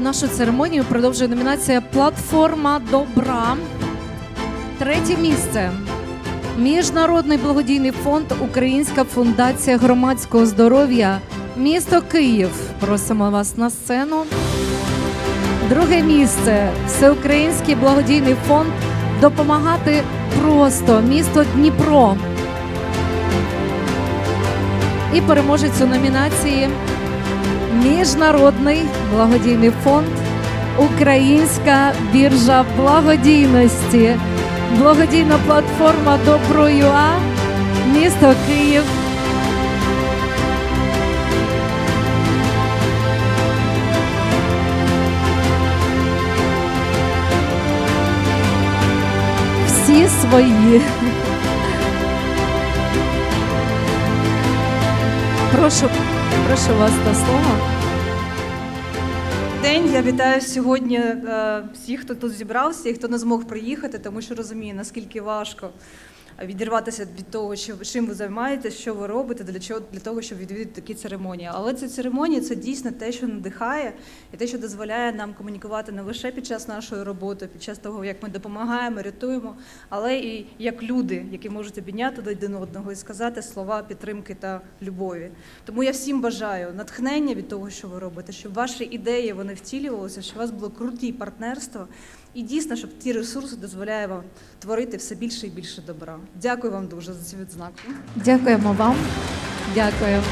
Нашу церемонію продовжує номінація Платформа добра. Третє місце. Міжнародний благодійний фонд Українська фундація громадського здоров'я. Місто Київ. Просимо вас на сцену. Друге місце. Всеукраїнський благодійний фонд Допомагати просто. Місто Дніпро. І переможець у номінації Міжнародний благодійний фонд Українська біржа благодійності. Благодійна платформа Добро.ЮА, місто Київ. Всі свої. Прошу, прошу вас до слова. День я вітаю сьогодні е, всіх, хто тут зібрався, і хто не змог приїхати, тому що розумію, наскільки важко відірватися від того, що чим ви займаєтесь, що ви робите, для чого для того, щоб відвідати такі церемонії. Але ці церемонії це дійсно те, що надихає, і те, що дозволяє нам комунікувати не лише під час нашої роботи, під час того, як ми допомагаємо, рятуємо, але і як люди, які можуть обійняти один одного і сказати слова підтримки та любові. Тому я всім бажаю натхнення від того, що ви робите, щоб ваші ідеї вони втілювалися, щоб у вас було круті партнерства. І дійсно, щоб ті ресурси дозволяє вам творити все більше і більше добра. Дякую вам дуже за цю відзнаку. Дякуємо вам. Дякую.